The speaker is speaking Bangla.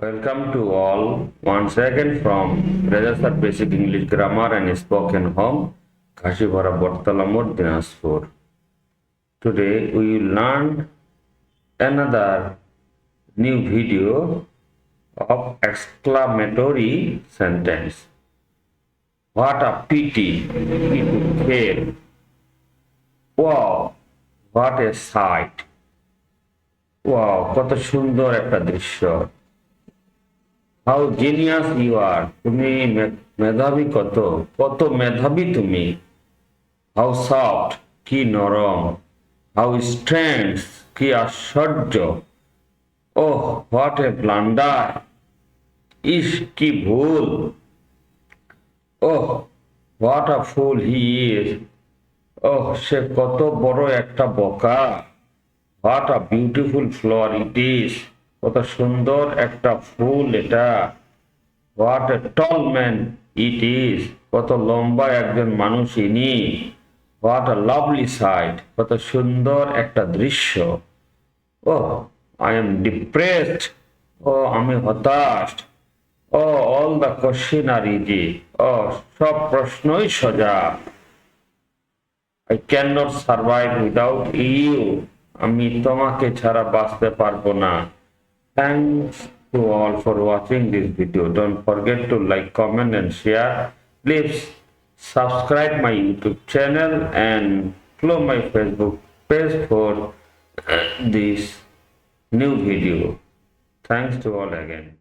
Welcome to all once again from Register Basic English Grammar and Spoken Home, Kashivara Bortalamur, Dinaspur. Today we will learn another new video of exclamatory sentence. What a pity it fail. Wow, what a sight. Wow, কত সুন্দর একটা দৃশ্য হাউ জিনিয়াস ইউ আর তুমি মেধাবী কত? কত মেধাবী তুমি? হাউ সফট কি নরম। হাউ স্ট্রেংথ কি আশ্চর্য। ওহ হোয়াট এ ব্লান্ডার ইস, কি ভুল। ওহ what a full he is ওহ সে কত বড় একটা বোকা। What a beautiful flower it is কত সুন্দর একটা ফুল এটা। What a tall man it is কত লম্বা একজন মানুষ ইনি। হোয়াট আ লাভলি সাইট কত সুন্দর একটা দৃশ্য। ও আই এম ডিপ্রেসড ও আমি হতাশ। ও all the question are easy ও সব প্রশ্নই সোজা। I can not survive without you আমি তোমাকে ছাড়া বাঁচতে পারব না। Thanks to all for watching this video. Don't forget to like, comment and share. Please subscribe my YouTube channel and follow my Facebook page for uh, this new video. Thanks to all again.